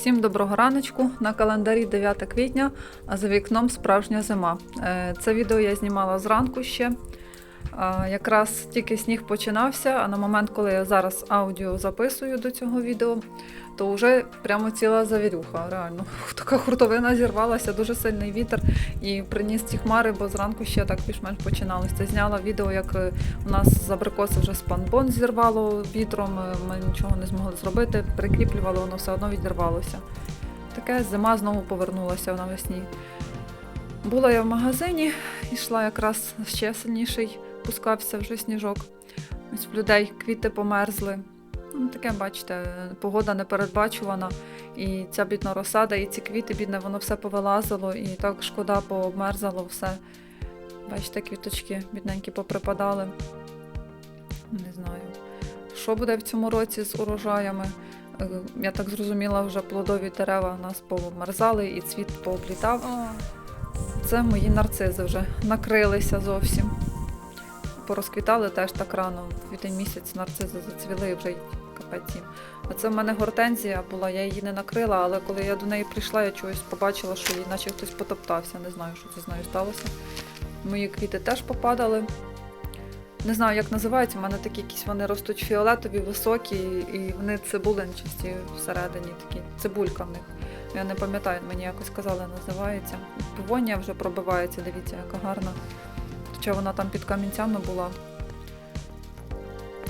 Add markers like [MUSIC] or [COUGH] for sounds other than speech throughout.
Всім доброго раночку. На календарі 9 квітня, а за вікном справжня зима. Е, Це відео я знімала зранку ще. Якраз тільки сніг починався, а на момент, коли я зараз аудіо записую до цього відео, то вже прямо ціла завірюха. Реально, [LAUGHS] така хуртовина зірвалася, дуже сильний вітер і приніс ці хмари, бо зранку ще так більш-менш починалося. Зняла відео, як е, у нас з абрикоси вже спанбон зірвало вітром, е, ми нічого не змогли зробити, прикріплювали, воно все одно відірвалося. Таке зима знову повернулася навесні. Була я в магазині, йшла якраз ще сильніший, пускався вже сніжок. Ось в людей квіти померзли. Ну, таке, бачите, погода непередбачувана. І ця бідна розсада, і ці квіти, бідне, воно все повилазило, і так шкода пообмерзало все. Бачите, квіточки бідненькі поприпадали. Не знаю. Що буде в цьому році з урожаями? Е, Я так зрозуміла, вже плодові дерева у нас повмерзали і цвіт пооблітав. Це мої нарцизи вже накрилися зовсім. Порозквітали теж так рано. В квітень місяць нарцизи зацвіли вже капець. А це в мене гортензія була, я її не накрила, але коли я до неї прийшла, я чогось побачила, що її наче хтось потоптався. Не знаю, що це з нею сталося. Мої квіти теж попадали. Не знаю, як називаються, у мене такі якісь вони ростуть фіолетові, високі, і вони цибулинчасті всередині такі. Цибулька в них. Я не пам'ятаю, мені якось казали, називається. Півонія вже пробивається, дивіться, яка гарна. Хоча вона там під камінцями була.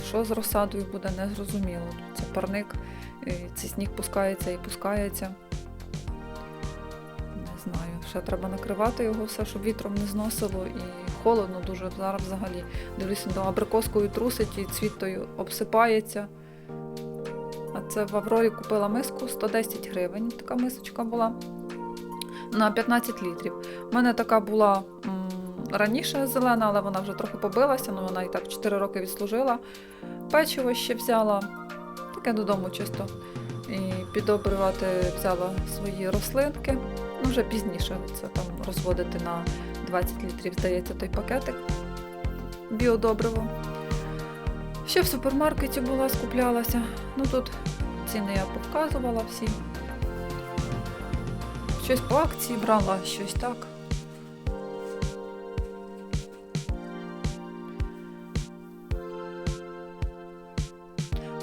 Що з розсадою буде, не зрозуміло. Це парник, цей сніг пускається і пускається. Не знаю, ще треба накривати його все, щоб вітром не зносило. І холодно дуже зараз взагалі. Дивлюся, до абрикоскою трусить і цвітою обсипається. А це в Аврорі купила миску 110 гривень. Така мисочка була на 15 літрів. У мене така була раніше зелена, але вона вже трохи побилася, ну вона і так 4 роки відслужила. Печиво ще взяла, таке додому чисто. І підобрювати взяла свої рослинки. Ну, вже пізніше це там розводити на 20 літрів, здається, той пакетик біодобриво. Ще в супермаркеті була, скуплялася. Ну тут ціни я повказувала всі. Щось по акції брала, щось так.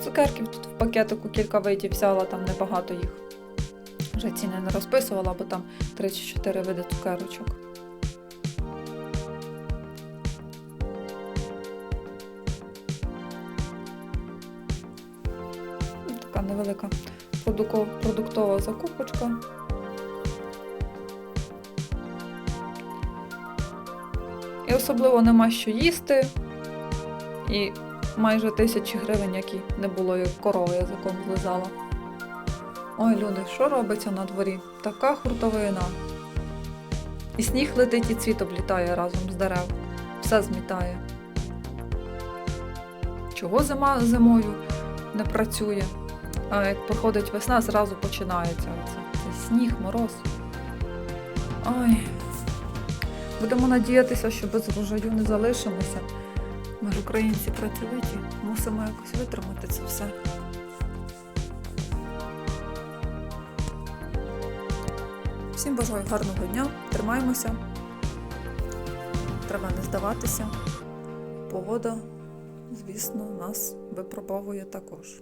Цукерків тут в пакетику кілька видів взяла, там небагато їх. Вже ціни не розписувала, бо там 3 чи 4 види цукерочок. Така невелика продуктова закупочка. І особливо нема що їсти. І майже тисячі гривень, які не було, як корова язиком злизала. Ой, люди, що робиться на дворі? Така хуртовина. І сніг летить, і цвіт облітає разом з дерев. Все змітає. Чого зима зимою не працює? А як проходить весна, зразу починається оце. Це сніг, мороз. Ой. Будемо надіятися, що без врожаю не залишимося. Ми ж українці працьовиті, мусимо якось витримати це все. Всім бажаю гарного дня, тримаємося. Треба не здаватися. Погода, звісно, нас випробовує також.